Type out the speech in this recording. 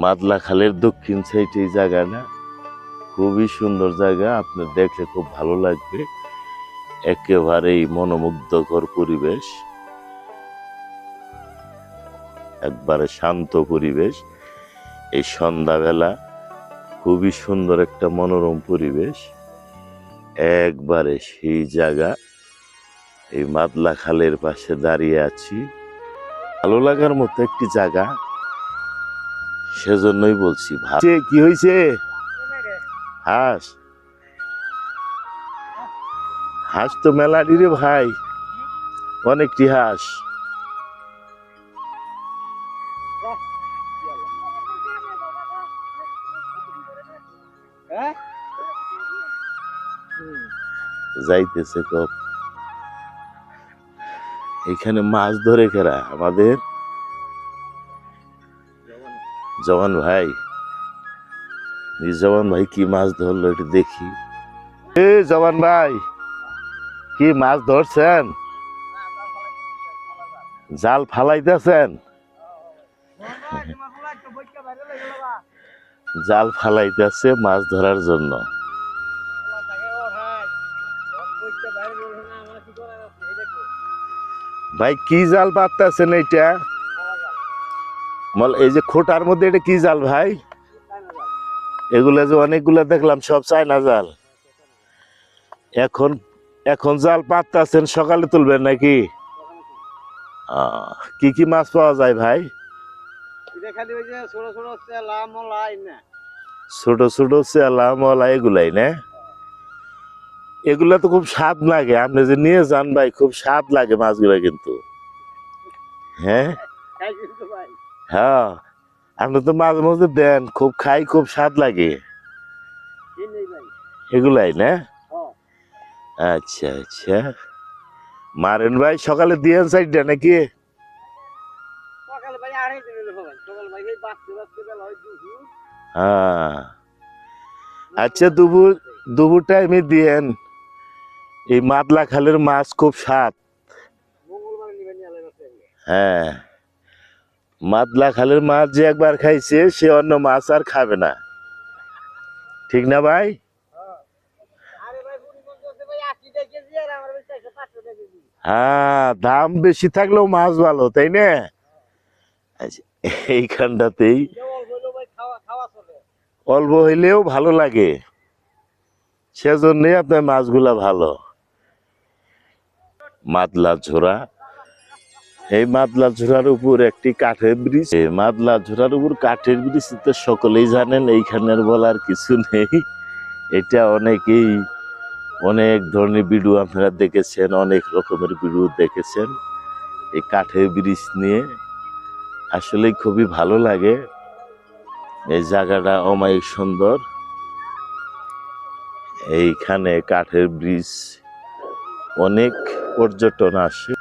মাদলা খালের দক্ষিণ সাইডে এই জায়গাটা। খুবই সুন্দর জায়গা, আপনার দেখলে খুব ভালো লাগবে। একেবারেই মনোমুগ্ধকর পরিবেশ। একবারে শান্ত পরিবেশ। এই সন্ধ্যাবেলা খুবই সুন্দর একটা মনোরম পরিবেশ। একবারে সেই জায়গা। এই মাদলা খালের পাশে দাঁড়িয়ে আছি। ভালো লাগার মতো একটি জায়গা। সেজন্যই বলছি ভাবছে কি হয়েছে? হাঁস। হাঁস তো মেলাডি রে ভাই। অনেকটি হাঁস। যাইতেছে কপ। এখানে মাছ ধরে কেরা আমাদের। জওয়ান ভাই, এই জওয়ান ভাই কি মাছ ধরলো একটু দেখি। এ জওয়ান ভাই, কি মাছ ধরছেন? জাল ফালাইতেছেন? জাল ফালাইতেছে মাছ ধরার জন্য। ভাই, কি জাল পাততেছেন এইটা? মল এই যে খোটার মধ্যে এটা কি জাল ভাই? এগুলা যে অনেকগুলা দেখলাম সব চায়না জাল। এখন এখন জাল পাততেছেন সকালে তুলবেন নাকি? কি কি মাছ পাওয়া যায় ভাই? ছোট ছোট চেলা মলা এগুলাই না? এগুলা তো খুব স্বাদ লাগে। আপনি যে নিয়ে যান ভাই খুব স্বাদ লাগে মাছগুলা কিন্তু। হ্যাঁ? ভাই। হ্যাঁ আপনি তো মাঝে মাঝে দেন, খুব খাই, খুব স্বাদ লাগে। এগুলাই না? আচ্ছা আচ্ছা। মারেন ভাই, সকালে দিয়েন সাইডটা নাকি? হয়। আচ্ছা দুপুর দুপুর টাইমে দিয়েন। এই মাতলা খালের মাছ খুব স্বাদ। হ্যাঁ। মাতলা খালের মাছ যে একবার খাইছে সে অন্য মাছ আর খাবে না। ঠিক না ভাই? হ্যাঁ দাম বেশি থাকলেও মাছ ভালো তাই না? আচ্ছা, এইখানটাতেই অল্প হইলেও ভালো লাগে। সেজন্যই আপনার মাছগুলা ভালো। মাতলা ঝোড়া এই মাতলা ঝোড়ার উপর একটি কাঠের ব্রিজ। এই মাতলা ঝোড়ার উপর কাঠের ব্রিজ তো সকলেই জানেন, এইখানের বলার কিছু নেই। এটা অনেকেই অনেক ধরনের ভিডিও আপনারা দেখেছেন, অনেক রকমের ভিডিও দেখেছেন। এই কাঠের ব্রিজ নিয়ে আসলে খুবই ভালো লাগে। এই জায়গাটা অমায়িক সুন্দর। এইখানে কাঠের ব্রিজ অনেক পর্যটন আসে।